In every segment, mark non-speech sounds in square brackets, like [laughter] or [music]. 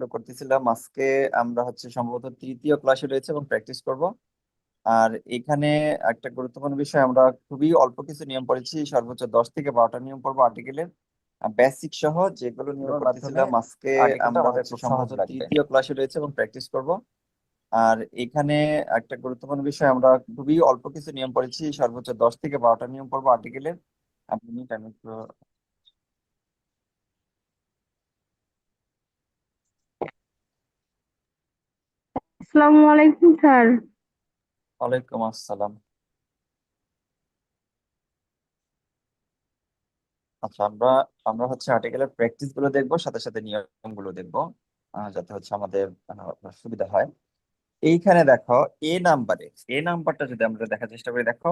ক্লাসগুলো করতেছিলাম। আজকে আমরা হচ্ছে সম্ভবত তৃতীয় ক্লাসে রয়েছে এবং প্র্যাকটিস করব। আর এখানে একটা গুরুত্বপূর্ণ বিষয় আমরা খুবই অল্প কিছু নিয়ম পড়েছি সর্বোচ্চ দশ থেকে বারোটা নিয়ম পড়ব আর্টিকেলের বেসিক সহ যেগুলো নিয়ম করতেছিলাম আজকে আমরা হচ্ছে সম্ভবত তৃতীয় ক্লাসে রয়েছে এবং প্র্যাকটিস করব। আর এখানে একটা গুরুত্বপূর্ণ বিষয় আমরা খুবই অল্প কিছু নিয়ম পড়েছি সর্বোচ্চ দশ থেকে বারোটা নিয়ম পড়ব আর্টিকেলের আপনি আমি একটু আসসালামু আলাইকুম স্যার। ওয়ালাইকুম আসসালাম। আচ্ছা আমরা আমরা হচ্ছে আর্টিকেলের প্র্যাকটিসগুলো দেখব সাথে সাথে নিয়মগুলো দেখব যাতে হচ্ছে আমাদের সুবিধা হয়। এইখানে দেখো এ নাম্বারে এ নাম্বারটা যদি আমরা দেখার চেষ্টা করি দেখো।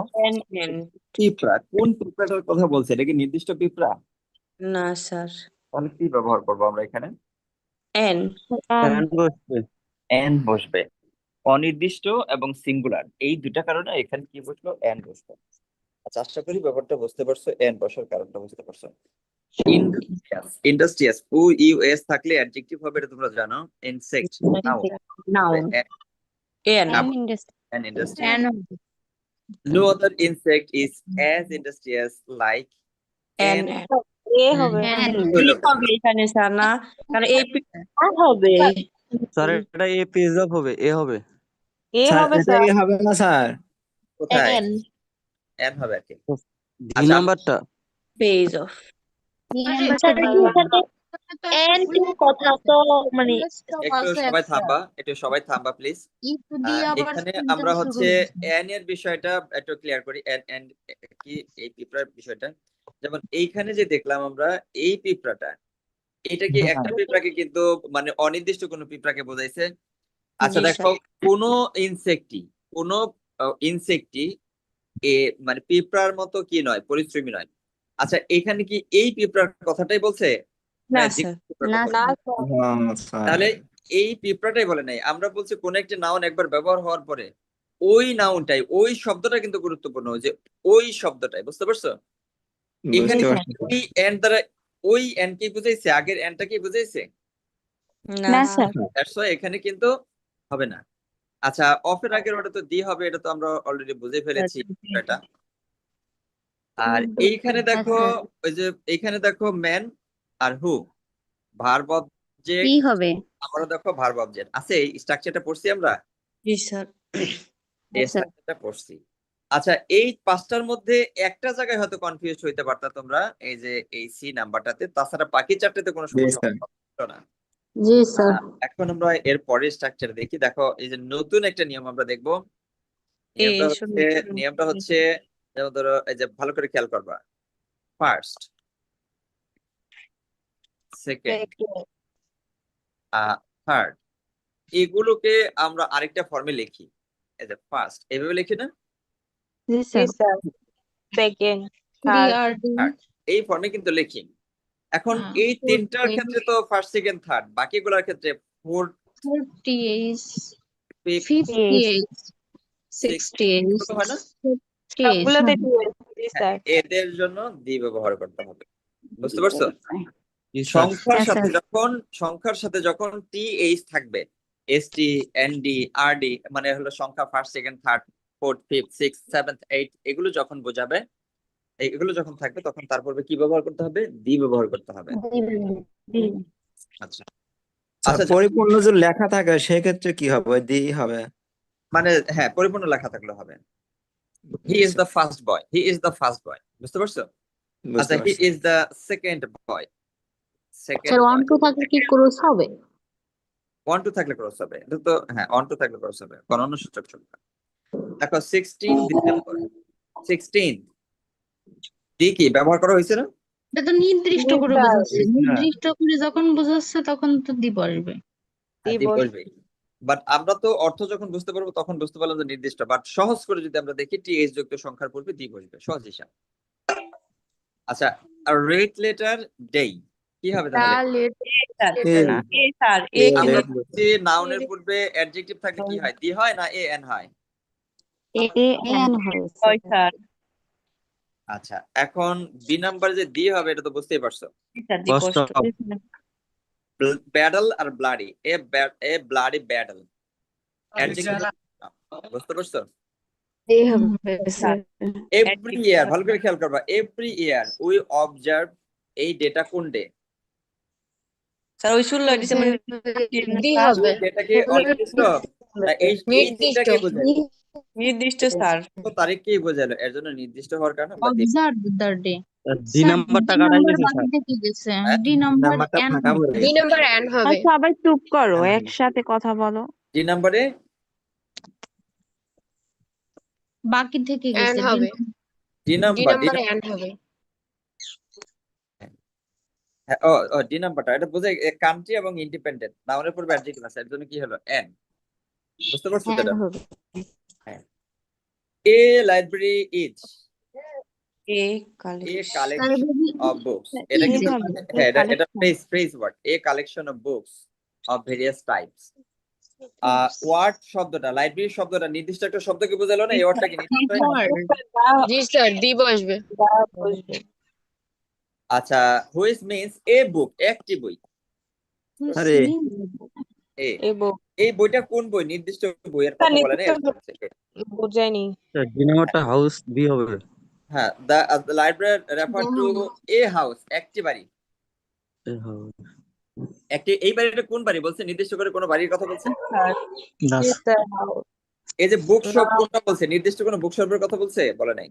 পিঁপড়া কোন পিঁপড়াটার কথা বলছে? এটা কি নির্দিষ্ট পিঁপড়া? না স্যার। তাহলে কি ব্যবহার করব আমরা এখানে? এন এন বসবে। অনির্দিষ্ট এবং সিঙ্গুলার এই দুটা কারণে এখানে কি বসল? এন বসল। আচ্ছা আশা করি ব্যাপারটা বুঝতে পারছ এন বসার কারণটা বুঝতে পারছ। Industrious industrious O U S থাকলে অ্যাডজেক্টিভ হবে এটা তোমরা জানো। Insect now noun an an industry no other insect is as industrious like an a হবে। এখানে স্যার না কারণ এই হবে। স্যার এটা এ পেজ আপ হবে এ হবে এ হবে স্যার এ হবে না স্যার কোথায় এন n হবে আর কি ডি আচ্ছা। নাম্বারটা পেজ অফ এন কথা তো মানে একটু সবাই থামবা একটু সবাই থামবা প্লিজ এখানে আমরা হচ্ছে এন এর বিষয়টা একটু ক্লিয়ার করি এন এন কি এই পিঁপড়ার বিষয়টা যেমন এইখানে যে দেখলাম আমরা এই পিঁপড়াটা এটা কি একটা পিঁপড়াকে কিন্তু মানে অনির্দিষ্ট কোনো পিঁপড়াকে বোঝাইছে? আচ্ছা দেখো কোন ইনসেক্টই কোন ইনসেক্টই এ মানে পিঁপড়ার মতো কি নয় পরিশ্রমী নয়। আচ্ছা এখানে কি এই পিঁপড়ার কথাটাই বলছে? না হ্যাঁ। তাহলে এই পিঁপড়াটাই বলে নাই। আমরা বলছি কোন একটি নাউন একবার ব্যবহার হওয়ার পরে ওই নাউনটাই ওই শব্দটা কিন্তু গুরুত্বপূর্ণ যে ওই শব্দটাই বুঝতে পারছ? এখানে ওই এন দ্বারা ওই এন কি বুঝাইছে? আগের এনটা কি বুঝাইছে? না। স্যার। এখানে কিন্তু হবে না। আচ্ছা অফের আগের ওটা তো দি হবে এটা তো আমরা অলরেডি বুঝে ফেলেছি এটা আর এইখানে দেখো ওই যে এইখানে দেখো ম্যান আর হু ভার্ব অবজেক্ট কি হবে। আমরা দেখো ভার্ব অবজেক্ট আছে এই স্ট্রাকচারটা পড়ছি আমরা? জি স্যার। এই আচ্ছা। স্ট্রাকচারটা পড়ছি। আচ্ছা এই পাঁচটার মধ্যে একটা জায়গায় হয়তো কনফিউজ হইতে পারতা তোমরা। এই যে এই সি নাম্বারটাতে তাছাড়া বাকি চারটাতে কোনো সমস্যা। হতো না। জি স্যার। এখন আমরা এর পরের স্ট্রাকচার দেখি। দেখো এই যে নতুন একটা নিয়ম আমরা দেখব। এই নিয়মটা হচ্ছে নিয়মটা হচ্ছে যেমন ধরো এই যে ভালো করে খেয়াল করবা। ফার্স্ট সেকেন্ড থার্ড এগুলোকে আমরা আরেকটা ফর্মে লিখি। এই যে ফার্স্ট এভাবে লিখি না? সেকেন্ড এই ফর্মে কিন্তু লিখি। এখন হ্যাঁ, এই তিনটার ক্ষেত্রে তো ফার্স্ট সেকেন্ড থার্ড বাকিগুলোর ক্ষেত্রে ফোর্থ হয় এদের জন্য দি ব্যবহার করতে হবে। বুঝতে পারছ? সংখ্যার হ্যাঁ, সাথে যখন সংখ্যার সাথে যখন টি এইচ থাকবে S T N D R D মানে হলো সংখ্যা first second third fourth fifth six seventh eight এগুলো যখন বোঝাবে এগুলো যখন থাকবে তখন তারপর কি ব্যবহার করতে হবে? দি ব্যবহার করতে হবে। আচ্ছা। আচ্ছা পরিপূর্ণ যদি লেখা থাকে সেক্ষেত্রে কি হবে? দি হবে। মানে হ্যাঁ পরিপূর্ণ লেখা থাকলে হবে। He is the first boy he is the first boy বুঝতে পারছ? আচ্ছা he is the second boy second sir one two থাকলে কি ক্রস হবে? ওয়ান টু থাকলে ক্রস হবে। এটা তো হ্যাঁ ওয়ান টু থাকলে ক্রস হবে। গণন সূচক সংখ্যা। দেখো সিক্সটিন ডিসেম্বর সিক্সটিন দি কি ব্যবহার করা হয়েছে না? এটা তো নির্দিষ্ট করে বোঝাচ্ছে। নির্দিষ্ট করে যখন বোঝাচ্ছে তখন তো দিব আসবে। হ্যাঁ, বাট আমরা তো অর্থ যখন বুঝতে পারব তখন বুঝতে পারলাম যে নির্দিষ্ট। বাট সহজ করে যদি আমরা দেখি টি এইচ যুক্ত সংখ্যার পূর্বে দি বসবে সহজ হিসাব। আচ্ছা আর রেট লেটার ডেই কি হবে তাহলে নাউনের পূর্বে অ্যাডজেক্টিভ থাকলে কি হয়? দি হয় না এ এন হয়? এন হয়েছে আচ্ছা এখন বি নাম্বার যে দি হবে এটা তো বুঝতেই পারছ। Battle R bloody a a bloody battle বুঝতে পারছ? এভরি ইয়ার ভালো করে খেয়াল করবা। এভরি ইয়ার উই অবজার্ভ এই ডেটা কোন ডে স্যার ওই ষোলো ডিসেম্বর ডি হবে। ডেটা কি অনির্দিষ্ট? এই দিনটাকে বোঝায়? নির্দিষ্ট স্যার। তারিখ কি বোঝালো এর জন্য নির্দিষ্ট হওয়ার কারণে অবজার্ভ দ্য ডে ডি নাম্বারটা কাটাই গেছে স্যার হ্যাঁ? ডি নাম্বার এন গেছে। নম্বর আর হবে। সবাই চুপ করো হ্যাঁ। একসাথে কথা বলো। ডি নাম্বারে বাকি থেকে গেছে হবে। D number D number an হবে। হ্যাঁ, ও ও ডি নাম্বারটা এটা বোঝায় কান্ট্রি এবং ইন্ডিপেন্ডেন্ট নাউনের পূর্বে অ্যাডজেক্টিভ আছে এর জন্য কি হলো? এন বুঝতে পারছ তো এটা? হবে a library is a a collection collection of books এটা Is হ্যাঁ এটা এটা collection. Phrase phrase word a collection of books of various types word শব্দটা লাইব্রেরি শব্দটা নির্দিষ্ট একটা শব্দকে বোঝালো না? এই ওয়ার্ডটা কি জি স্যার দি বসবে আচ্ছা হুইচ মিন্স এ বুক একটি বই আরে। এই বইটা কোন বই? নির্দিষ্ট বইয়ের কথা বলে না নির্দিষ্ট বুঝায়নি হাউস বি হবে। হ্যাঁ the library refer to a house একটি বাড়ি। একটি এই বাড়িটা কোন বাড়ি বলছে? নির্দিষ্ট করে কোনো বাড়ির কথা বলছে? এই যে বুক শপ কোনটা বলছে? নির্দিষ্ট কোনো বুক শপের কথা বলছে? বলে নাই।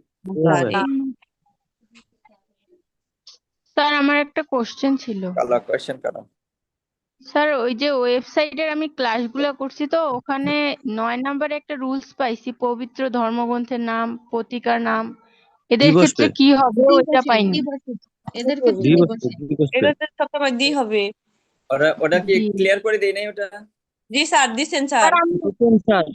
স্যার আমার একটা কোশ্চেন ছিল। কালা কোয়েশ্চেন কেন? স্যার ওই যে ওয়েবসাইটের আমি ক্লাসগুলো করছি তো ওখানে নয় নম্বরে একটা রুলস পাইছি পবিত্র ধর্মগ্রন্থের নাম পত্রিকার নাম। এদের ক্ষেত্রে কি হবে ওইটা পাইনি। এদের ক্ষেত্রে সবসময় দি হবে। ওটা ওটা কি ক্লিয়ার করে দেই নাই ওটা? জি স্যার দিছেন স্যার। স্যার।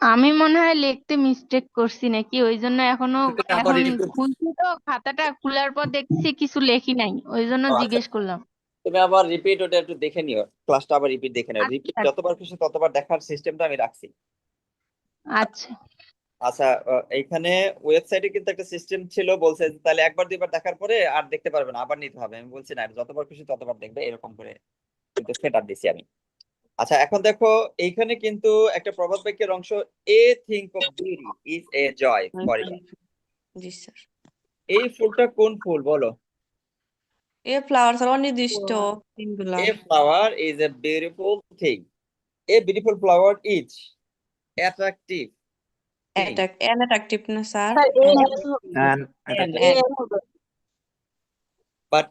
আমি মনে হয় লিখতে মিস্টেক করছি নাকি ওই জন্য এখনও এখন খুলছি তো খাতাটা খোলার পর দেখছি কিছু লেখি নাই ওই জন্য আচ্ছা। জিজ্ঞেস করলাম। তুমি আবার রিপিট ওটা একটু দেখে নিও। ক্লাসটা আবার রিপিট দেখে নিও। রিপিট আচ্ছা। যতবার খুশি ততবার দেখার সিস্টেমটা আমি রাখছি। আচ্ছা। আচ্ছা এইখানে ওয়েবসাইটে কিন্তু একটা সিস্টেম ছিল বলছে যে তাহলে একবার দুইবার দেখার পরে আর দেখতে পারবে না আবার নিতে হবে। আমি বলছি না যতবার খুশি ততবার দেখবে। এরকম করে কিন্তু সেটআপ দিছি আমি। আচ্ছা এখন দেখো এইখানে কিন্তু একটা প্রবাদ বাক্যের অংশ a thing of beauty is a joy for G sir. এই ফুলটা কোন ফুল বলো? এ ফ্লাওয়ার স্যার অনির্দিষ্ট A flower is a beautiful thing. A beautiful flower is attractive. thing. Attractive না স্যার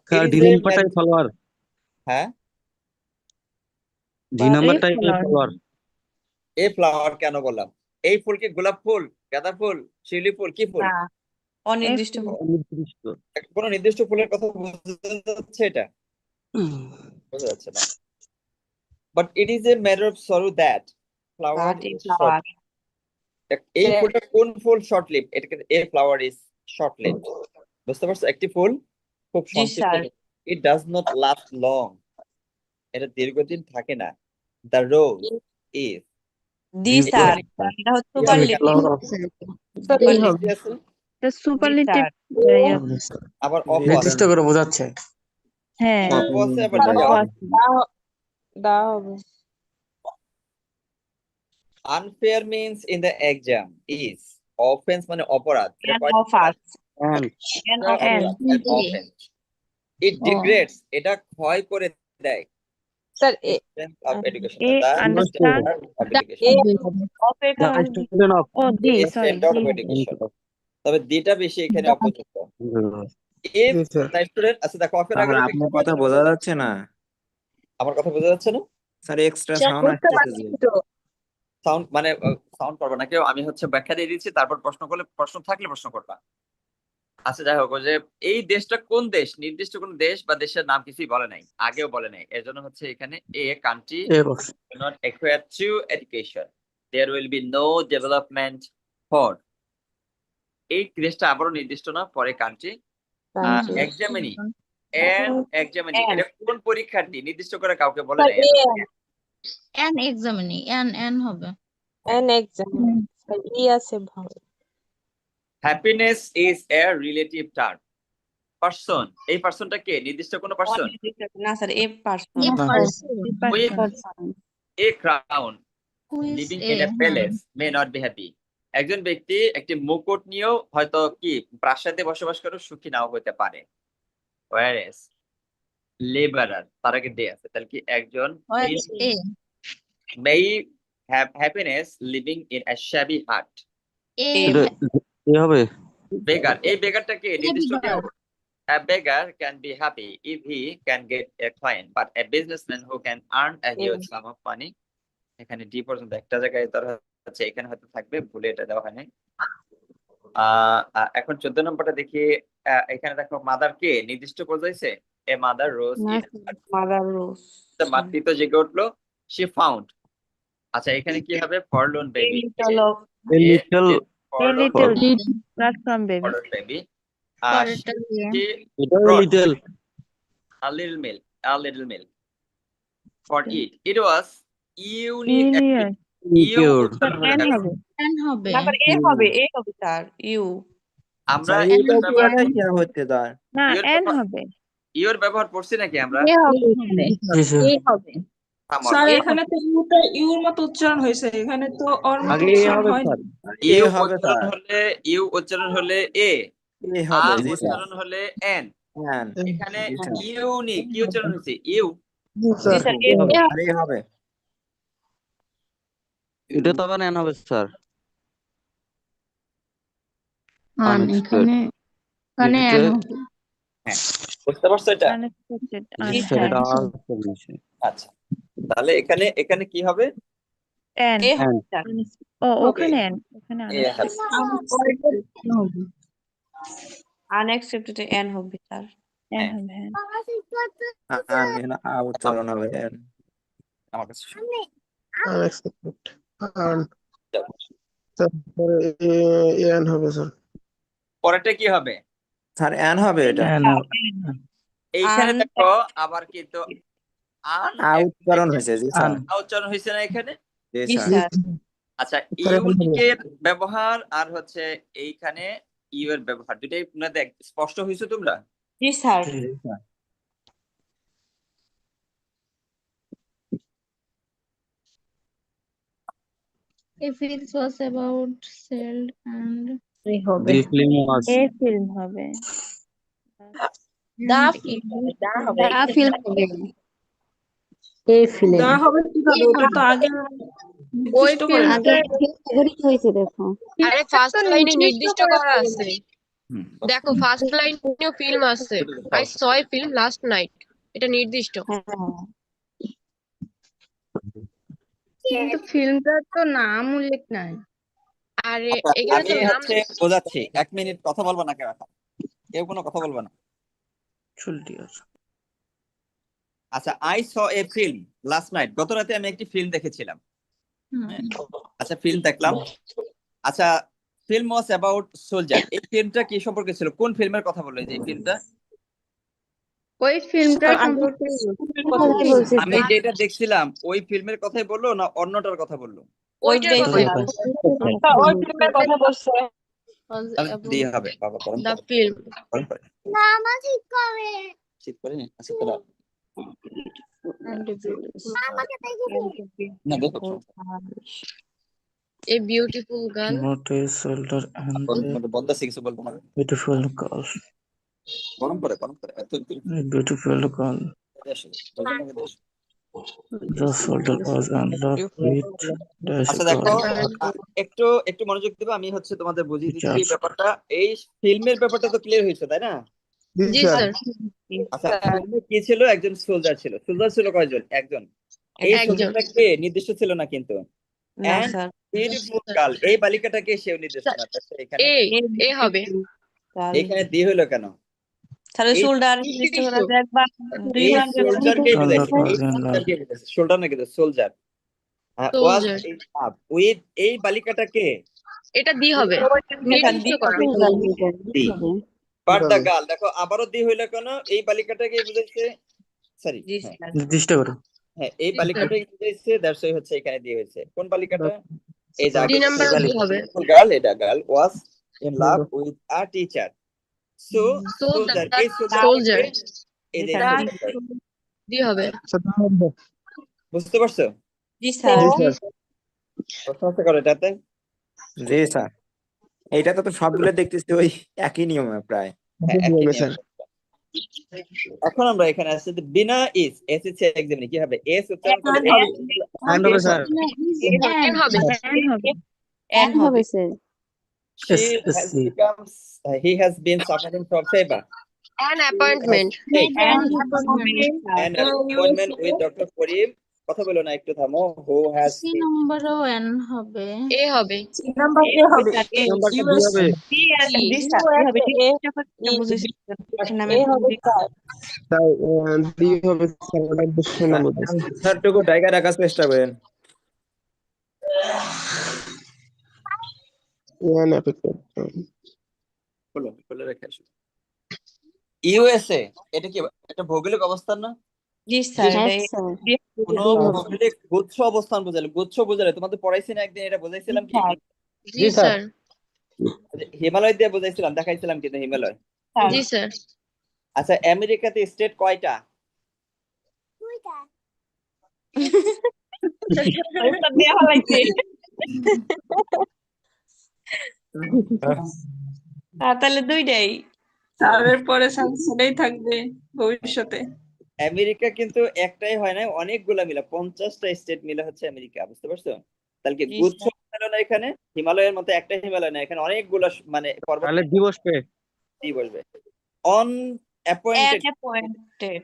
স্যার ডি নাম্বারটাই হ্যাঁ ডি নাম্বারটাই ফ্লাওয়ার কেন বললাম? এই ফুল কি গোলাপ ফুল গাঁদা ফুল শিউলি ফুল কি ফুল? অনির্দিষ্ট নির্দিষ্ট কোনো নির্দিষ্ট ফুলের কথা বোঝা যাচ্ছে এটা। বোঝা যাচ্ছে না। But it is a matter of sorrow that flower. এই ফুলটা কোন ফুল শর্ট লিভ এটাকে a flower is short live বুঝতে পারছ? একটি ফুল খুব sir. It does not last long এটা দীর্ঘদিন থাকে না। দ্য রোজ ইজ দি জি, স্যার স্যার। এটা হচ্ছে সুপারলেটিভ সুপারলেটিভ আবার অফ নির্দিষ্ট করে বোঝাচ্ছে। হ্যাঁ। দেওয়া হবে। Unfair means in the exam is offence মানে অপরাধ। এটা offense. It degrades এটা ক্ষয় করে দেয়। স্যার এ তবে দিটা বেশি এখানে অপযুক্ত। আচ্ছা দেখো অফের আগে আপনার কথা বোঝা যাচ্ছে না। আমার কথা বোঝা যাচ্ছে না? স্যার এক্সট্রা সাউন্ড আসতেছে সাউন্ড মানে সাউন্ড করবে না। কেউ আমি হচ্ছে ব্যাখ্যা দিয়ে দিচ্ছি তারপর প্রশ্ন করলে প্রশ্ন থাকলে প্রশ্ন করবা। আচ্ছা যাই হোক যে এই দেশটা কোন দেশ? নির্দিষ্ট কোন দেশ বা দেশের নাম কিছুই বলে নাই আগেও বলে নাই। এর জন্য হচ্ছে এখানে a country a box not acquire true education. There will be no development for এই দেশটা আবারও নির্দিষ্ট না পরে কান্ট্রি এক্সামিনি এন্ড এক্সামিনি এটা কোন পরীক্ষার্থী? নির্দিষ্ট করে কাউকে বলে এন এক্সামিনি এন এন হবে। এন এক্সাম স্যার ই আছে ভালো। Happiness is a relative term person এই পার্সনটা কে? নির্দিষ্ট কোনো পার্সন না sir a person a crown. Who is living in a palace may not be happy একজন ব্যক্তি একটি মুকুট নিয়েও হয়তো কি প্রাসাদে বসবাস করে সুখী নাও হতে পারে। ওয়ারেস লেবারার তার আগে ডে আছে তাহলে কি একজন What is A? May have happiness living in a shabby hut A এটা এ হবে? বেগার এই বেগারটাকে নির্দিষ্ট. A beggar can be happy if he can get a client, but a businessman who can earn a huge sum of money এখানে D পর্যন্ত একটা জায়গায় তোর হচ্ছে এখানে হয়তো থাকবে ভুলে এটা দেওয়া হয়নি। এখন চোদ্দ নম্বরটা দেখি আহ, এখানে দেখো মাদার কে নির্দিষ্ট করে দিয়েছে a mother rose mother rose মাতৃ তো জেগে উঠল সে ফাউন্ড আচ্ছা এখানে কি হবে? Forlorn baby little. Forlorn baby. এটা little a little milk, a little milk for it. It was unique. Union. Liquid. হবে। তারপর এ হবে এ হবে স্যার ইউ আমরা এটা কি ব্যবহার কি হতে দেয় না Your হবে। ইউর ব্যবহার করছি নাকি আমরা? A হবে এখানে জি স্যার A হবে। স্যার এখানে তো ইউটা ইউর মতো উচ্চারণ হয়েছে। এখানে তো অর মতো উচ্চারণ হয়নি ইউ হবে হলে ইউ উচ্চারণ হলে এ এ আর উচ্চারণ হলে এন হ্যাঁ এখানে স্যার। ইউনিক কি উচ্চারণ হচ্ছে ইউ হবে। এটা তো আবার এন হবে স্যার। আন এখানে এখানে N হবে। বুঝতে পারছ এটা? একটা বিষয়। আচ্ছা। তাহলে এখানে এখানে কি হবে? N এ হবে স্যার ও ওখানে N ওখানে। আনএক্সপেক্টেড এন হবে স্যার। হবে হ্যাঁ আ উচ্চারণ হবে এন আমার কাছে আনএক্সপেক্টেড। তারপরে এন হবে স্যার পরেরটা কি হবে স্যার এন হবে এটা এইখানে দেখো আবার কিন্তু আন আ উচ্চারণ হয়েছে জি স্যার উচ্চারণ হয়েছে না এখানে জি স্যার আচ্ছা ইউনিকের ব্যবহার আর হচ্ছে এইখানে ইউ এর ব্যবহার দুটাই দেখ স্পষ্ট হয়েছে তোমরা জি sir if it was about sold and হবে। The film was a film হবে। Film দা হবে the film হবে। এ ফিল্ম দা হবে কীভাবে ওটা তো আগে ওই নির্দিষ্ট করে film না। আগে আরে ফার্স্ট লাইনে নির্দিষ্ট করা আছে। দেখো ফার্স্ট লাইনেও ফিল্ম আছে I saw a film last night এটা নির্দিষ্ট। কিন্তু ফিল্মটার তো নাম উল্লেখ নাই। আর আচ্ছা, এখানে আমি তো নাম হচ্ছে বোঝাচ্ছি। এক মিনিট কথা বলব না কেউ এখন কেউ কোনো কথা বলব না? চলতি আছে। আচ্ছা I saw a film last night গত রাতে আমি একটি ফিল্ম দেখেছিলাম। হ্যাঁ। আচ্ছা ফিল্ম দেখলাম। আচ্ছা ফিল্ম ওয়াজ অ্যাবাউট সোলজার এই ফিল্মটা কি সম্পর্কে ছিল? কোন ফিল্মের কথা বলল যে এই ফিল্মটা ওই ফিল্মটা সম্পর্কে কথা বলছি। আমি যেটা দেখছিলাম ওই ফিল্মের কথাই বলল না অন্যটার কথা বলল? ওইটার কথা। ওই ফিল্মের কথা বলছে। Was তাহলে about দিয়ে হবে বাবা গরম the করে, গরম করে। শীত করে। নি? আচ্ছা না দেখো নট এ এন্ড আছে কিছু বলব না? বিউটিফুল গার্ল গরম করে এত বিউটিফুল গার্ল দেশ বলব না দেশ The shoulder was unlocked with আচ্ছা দেখো একটু একটু মনোযোগ দিবে আমি হচ্ছে তোমাদের বুঝিয়ে দিচ্ছি এই। ব্যাপারটা। এই ফিল্মের ব্যাপারটা তো ক্লিয়ার হয়েছে তাই না? জি স্যার। আচ্ছা ফিল্মে কি ছিল? একজন সোলজার ছিল। সোলজার ছিল কয়জন? একজন। এই একজন। সোলজারটা কে? নির্দিষ্ট ছিল না কিন্তু। এই বালিকাটাকে সেও নির্দিষ্ট এখানে। এ এ হবে। এখানে দিয়ে হলো কেন? তাহলে এই- শোল্ডার একবার শোল্ডার নাকি সোলজার উইথ এই বালিকাটাকে এটা দি হবে। নির্দিষ্ট বাট দা। গার্ল দেখো আবারও দি হইল কেন? এই বালিকাটাকে বুঝাইছে? সরি নির্দিষ্ট করো। হ্যাঁ এই বালিকাটাকে বুঝাইছে? দ্যাটস হচ্ছে এখানে দিয়ে হয়েছে। কোন বালিকাটা? এই যে নাম্বার হবে। গার্ল এটা girl was in love with a teacher so So soldier এই সোলজার soldier. এই soldier। ডি হবে। বুঝতে পারছ? জি স্যার জি স্যার প্রশ্ন আছে করো এটাতে জি স্যার। এইটা তো সবগুলো দেখতেছি ওই একই নিয়মে প্রায়। হ্যাঁ, একই হবে নিয়ম। স্যার এখন আমরা এখানে আসছি বিনা ইস এস এর এক্সামে কি হবে? এস উচ্চারণ করে হবে স্যার এন হবে হবে। Sir she Yes, has become uh, he has been suffering from fever. An appointment Hey, and an appointment. With Dr. Karim. কথা বলো না একটু থামো who has সি নম্বরও এন হবে এ হবে নাম্বারটা হবে তাই আহ, দিয়ে হবে স্যার ওটা স্যারটুকু টাইগার রাখার চেষ্টা করেন বলো বলে রেখে আসো। ইউএসএ এটা কি একটা ভৌগোলিক অবস্থান না? জি স্যার কোন ভৌগোলিক গুচ্ছ অবস্থান বোঝালে গুচ্ছ বোঝালে তোমাদের পড়াইছি না একদিন এটা বোঝাইছিলাম কি? জি স্যার। হিমালয় দিয়ে বোঝাইছিলাম দেখাইছিলাম কিন্তু হিমালয়? জি স্যার। আচ্ছা আমেরিকাতে স্টেট কয়টা? [laughs] হলাইছে [laughs] তাহলে দুইটাই? স্যারের পরে স্যার থাকবে ভবিষ্যতে। আমেরিকা কিন্তু একটাই হয় না অনেকগুলা মিলা। পঞ্চাশটা স্টেট মিলে হচ্ছে আমেরিকা বুঝতে পারছ? তাহলে কি গুচ্ছ হলো না এখানে? হিমালয়ের মতো একটা হিমালয় না এখানে অনেকগুলো মানে পর্বত তাহলে দিবস পে কি বলবে? On appointed appointed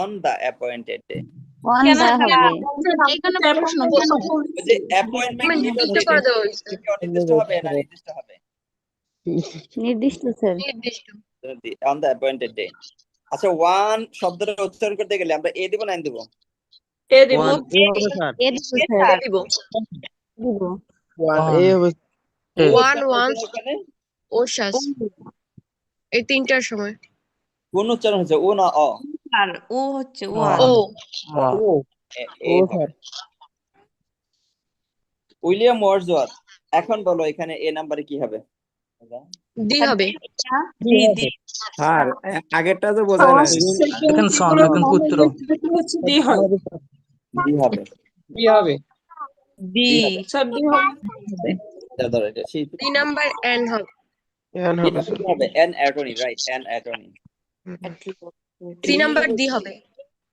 on the appointed day নির্দিষ্ট করে দেওয়া হয়েছে অনির্দিষ্ট হবে না নির্দিষ্ট হবে? নির্দিষ্ট sir. On the appointed day আচ্ছা ওয়ান শব্দটা উচ্চারণ করতে গেলে আমরা এ দিব না দিব? এ দিব। এ দিব দিব। ওয়ান এ হবে ওয়ান ওয়ান ওখানে ও এই তিনটার সময়। কোন উচ্চারণ হচ্ছে ও না অ? স্যার ও হচ্ছে ও ও এ স্যার উইলিয়াম ওয়ার্ডসওয়ার্থ এখন বলো এখানে এ নাম্বারে কি হবে? ডি হবে। জি জি স্যার আগেরটা তো বোঝা না। এখন সন এখন পুত্র ডি হবে। ডি হবে কি হবে ডি স্যার ডি হবে এটা সেই ডি নাম্বার এন হবে এন হবে হবে an attorney right an attorney C number D হবে।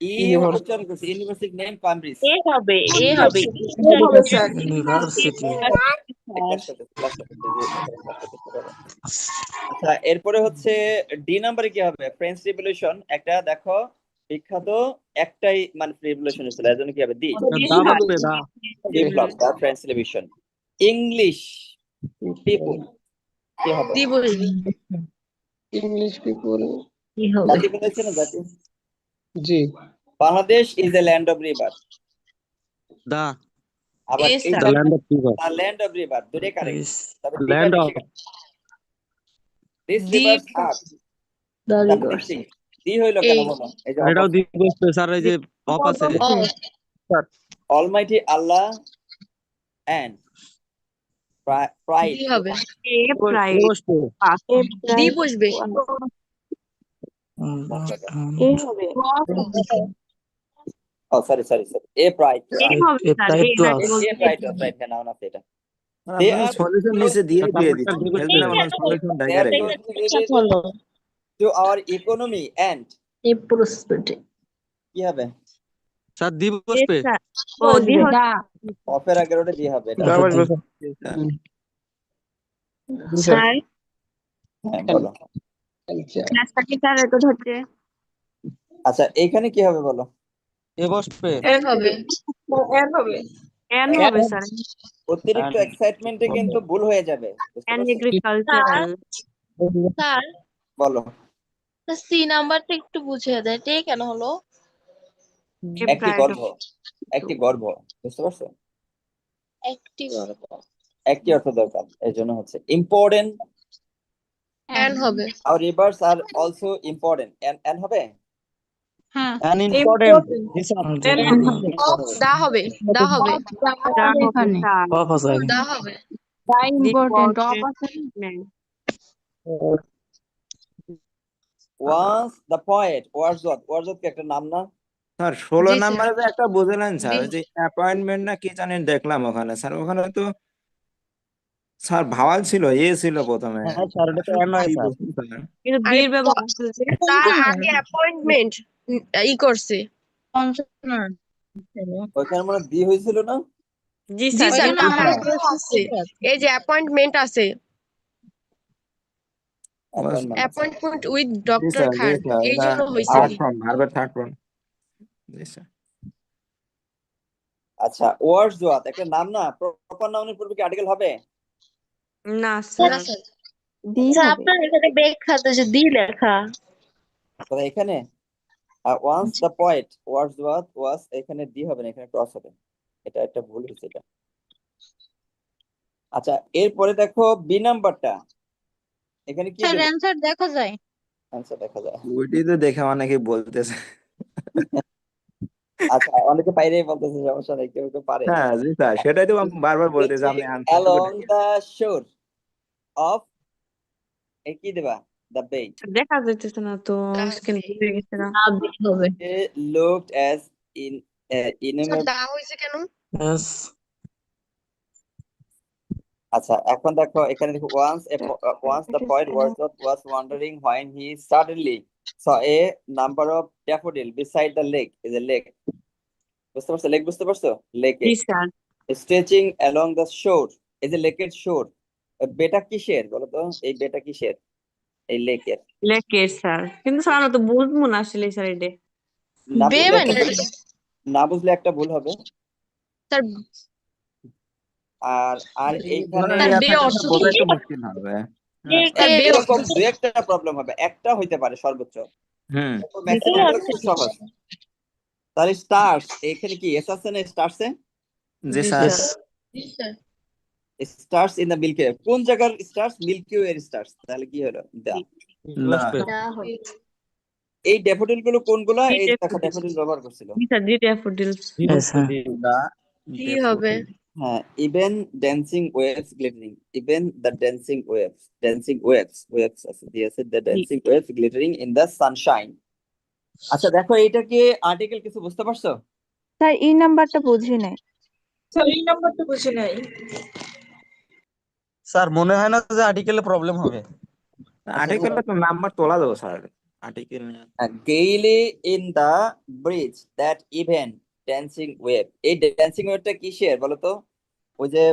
ই উচ্চারণ করছি ইউনিভার্সিটি নেম কামব্রিজ এ হবে এ হবে। এ হবে স্যার ইউনিভার্সিটি আচ্ছা এরপরে হচ্ছে ডি নাম্বারে কি হবে? ফ্রেঞ্চ রিভলিউশন একটা দেখো বিখ্যাত একটাই মানে রিভলিউশন হয়েছিল এর জন্য কি হবে? D the French revolution English people কি হবে? ইংলিশ পিপল কি হবে জাতি বলেছে না জাতি জি Bangladesh is a land of river the আবার Yes, এই sir. The land of people land of river দুটো কারেক্ট তবে Land of- this The- rivers R the the হইল কেন বলো এই যে এটাও দিবস পে স্যার এই যে অফ আছে O almighty Allah and pride D হবে এ প্রাইড ডি বসবে এ হবে। ও sorry sorry sorry a pride a sir to a pride right হ্যাঁ নাও না সেটা? সলিউশন নিচে দিয়ে দিয়ে দিচ্ছি। Solution contributing to our economy and a prospective কি হবে? স্যার দিবস পে ও ডি হবে অফের আগের ওটা দিয়ে হবে এটা। দা স্যার হ্যাঁ বলো। আচ্ছা এইখানে কি হবে বলো? দিবস পে এন হবে। এন হবে। এন হবে স্যার অতিরিক্ত এক্সাইটমেন্টে কিন্তু ভুল হয়ে যাবে। An agricultural sir. বলো। সি নাম্বারটা একটু বুঝিয়ে দেয়। এটা কেন হলো? একটি গর্ভ। একটি গর্ভ। বুঝতে পারছ? একটি গল্প একটি অর্থ দরকার। এই জন্য হচ্ছে ইম্পর্টেন্ট এন হবে। আর rivers R also important and হবে? হ্যাঁ অ্যান ইম্পর্টেন্ট এন হবে। দা হবে দা এখানে। অফ আছে আগে। দা হবে। The important of Important. আছে once the poet Wordsworth Wordsworth একটা নাম না? স্যার ষোলো। নাম্বারে তো একটা বুঝলেন স্যার। যে অ্যাপয়েন্টমেন্ট না কি জানি দেখলাম ওখানে। স্যার ওখানে তো স্যার ভাওয়াল ছিল এ ছিল প্রথমে। হ্যাঁ স্যার এটা তো এম স্যার। কিন্তু বীর ব্যবহার আছে তার আগে অ্যাপয়েন্টমেন্ট ই করছে। কনসোনান্ট ওইখানে মনে বি হয়েছিল না? জি স্যার এই যে অ্যাপয়েন্টমেন্ট আছে। অ্যাপয়েন্টমেন্ট উইথ ডক্টর খান এই জন্য হয়েছে। থার্ড ফর্ম ভার্বের থার্ড ফর্ম জি স্যার। আচ্ছা ওয়ার্ডসওয়ার্থ একটা নাম না প্রপার নাউনের পূর্বে কি আর্টিকেল হবে? না স্যার দি স্যার হবে। আপনার এখানে ব্যাগ খাতে যে দি লেখা। কোথায় এখানে once the poet Wordsworth was এখানে ডি হবে না এখানে ক্রস হবে। এটা একটা ভুল হয়েছে এটা। আচ্ছা এরপরে দেখো বি নাম্বারটা এখানে কি স্যার অ্যান্সার দেখা যায়। আনসার দেখা যায়। ওইটাই তো দেখে অনেকে বলতেছে। [laughs] আচ্ছা অনেকে বাইরেই বলতেছে সমস্যা নাই কেউ কেউ পারে। হ্যাঁ জি স্যার সেটাই তো বারবার বলতেছি আমি answer along the shore of a কি দেবা? দা বে দেখা যাইতেছে না তো স্ক্রিন ঘুরে গেছে না। না বি হবে they looked as in uh, sir innumerable the হইছে কেন? Yes. আচ্ছা এখন দেখো এখানে দেখো once a po- uh, once the poet Wordsworth was wandering when he suddenly saw a number of daffodil beside the lake is a lake বুঝতে পারছ lake বুঝতে পারছ লেকে stretching along the shore এই যে লেকের শোর বেটা কিসের বলো তো এই বেটা কিসের এই লেকের লেকে স্যার কিন্তু স্যার আমরা তো বুঝব না আসলে স্যার এটা না বে বুঝলে মানে একটা ভুল- না বুঝলে একটা ভুল হবে স্যার আর আর এইখানে বোঝা কি? একটু মুশকিল হবে। এরকম দু একটা প্রবলেম হবে। একটা হইতে পারে সর্বোচ্চ। হুম। ম্যাক্সিমাম সহজ। তাহলে স্টার্স এখানে কি এস আছে না স্টার্সে জি sir. Stars in the milky কোন জায়গার স্টার্স মিল্কি ওয়ে স্টার্স তাহলে কি হলো? দা দা এই ড্যাফোডিলগুলো কোনগুলা? এই ড্যাফোডিল ব্যবহার করছিল। জি স্যার জি. দা হবে? হ্যাঁ even dancing waves glittering even the dancing waves dancing waves waves আছে দিয়েছে the dancing waves glittering in the sunshine আচ্ছা দেখো এইটা কি আর্টিকেল কিছু বুঝতে পারছ? স্যার এই নাম্বারটা বুঝি নাই। স্যার এই নাম্বারটা বুঝে নাই। স্যার মনে হয় না যে আর্টিকেলে প্রবলেম হবে। আর্টিকেলটা তো নাম্বার তোলা দেবো sir. Article gaily in the breeze that even dancing wave এই ড্যান্সিং ওয়েভটা কিসের বলো তো ওই যে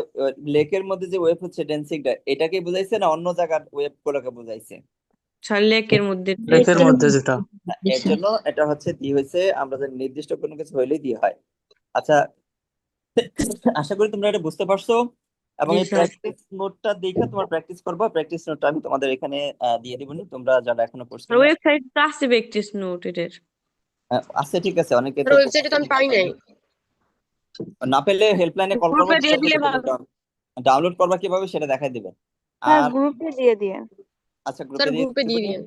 লেকের মধ্যে যে ওয়েভ হচ্ছে ড্যান্সিংটা এটাকে বুঝাইছে না অন্য জায়গার ওয়েভ গুলোকে বুঝাইছে? লেকের মধ্যে। লেকের মধ্যে যেটা। হ্যাঁ, এর জন্য এটা হচ্ছে দি হয়েছে আমরা যে নির্দিষ্ট কোনো কিছু হইলেই দি হয়। আচ্ছা আশা করি তোমরা এটা বুঝতে পারছ। এবং এই প্র্যাকটিস নোটটা দেখে তোমরা প্র্যাকটিস করবা। প্র্যাকটিস নোটটা আমি তোমাদের এখানে দিয়ে দিব তোমরা যারা এখনও কোর্স ওয়েবসাইট তো আছে প্র্যাকটিস নোট এটার আছে ঠিক আছে অনেকে স্যার ওয়েবসাইটে তো আমি পাই নাই। না পেলে হেল্পলাইনে কল করবা দিয়ে দিলে ভালো। ডাউনলোড করবা কীভাবে সেটা দেখাই দিবে। স্যার আর গ্রুপে দিয়ে দিয়ে আচ্ছা গ্রুপে গ্রুপে দিয়ে দিন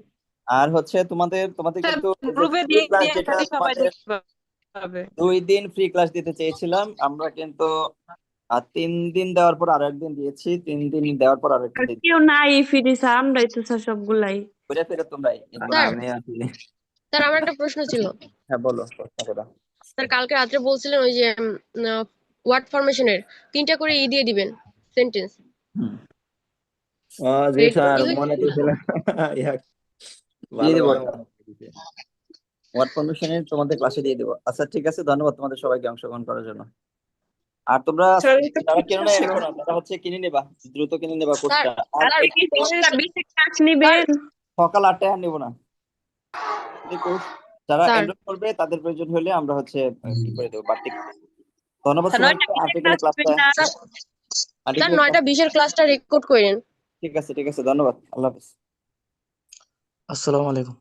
আর হচ্ছে তোমাদের তোমাদের কিন্তু গ্রুপে দিয়ে দিয়ে সবাই দেখতে পাবে। দুই দিন ফ্রি ক্লাস দিতে চেয়েছিলাম। আমরা কিন্তু আর তিন দিন দেওয়ার পর আরও একদিন দিয়েছি। তিন দিন দেওয়ার পর আরও একদিন কেউ নাই ফিরে স্যার আমরাই তো সবগুলাই। ঘুরে ফিরে তোমরাই। আমি আছি স্যার আমার একটা প্রশ্ন ছিল। হ্যাঁ বলো প্রশ্ন করো। স্যার কালকে রাত্রে বলছিলেন ওই যে ওয়ার্ড ফরমেশনের তিনটা করে ই দিয়ে দিবেন সেন্টেন্স জি স্যার মনে দিয়ে দেবো। ওয়ার্ড তোমাদের ক্লাসে দিয়ে দেবো। আচ্ছা ঠিক আছে ধন্যবাদ তোমাদের সবাইকে অংশগ্রহণ করার জন্য। আর তোমরা যারা না হচ্ছে কিনে নেবা দ্রুত কিনে নেবা কোর্সটা সকাল আটটায় আর নেব না। যারা এনরোল করবে তাদের প্রয়োজন হলে আমরা হচ্ছে কি করে দেবো বাড়তি ধন্যবাদ নয়টা আর্টিকেল ক্লাসটা স্যার নয়টা বিশের ক্লাসটা রেকর্ড করেন। ঠিক আছে ঠিক আছে ধন্যবাদ। আল্লাহ হাফিজ। আসসালামু আলাইকুম।